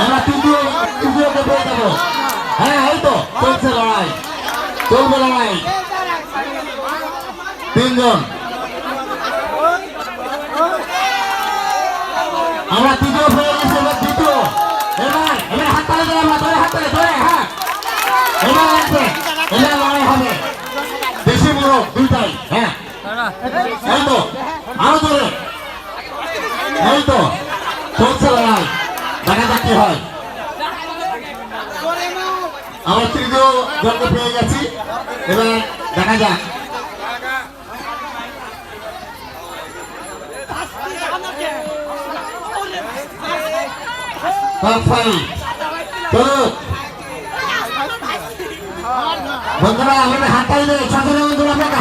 আমরা তৃতীয় তৃতীয়কে পেয়ে যাব। হ্যাঁ এই তো, চলছে লড়াই। চলবে লড়াই। তিনজন। আমরা তৃতীয় পেয়ে গেছি, এবার দ্বিতীয় এবার এবার হাত তালে দেয় আমরা ধরে হাত তালে, ধরে হ্যাঁ। এবার লাগবে, এবার লড়াই হবে। দেশি মোড়ক দুইটাই হ্যাঁ। এই আরও ধরে এই তো চলছে পেয়ে গেছি। এবার দেখা যাক। বন্ধুরা, আমাদের হাত তালি দেবে বন্ধুরা, আপনাকে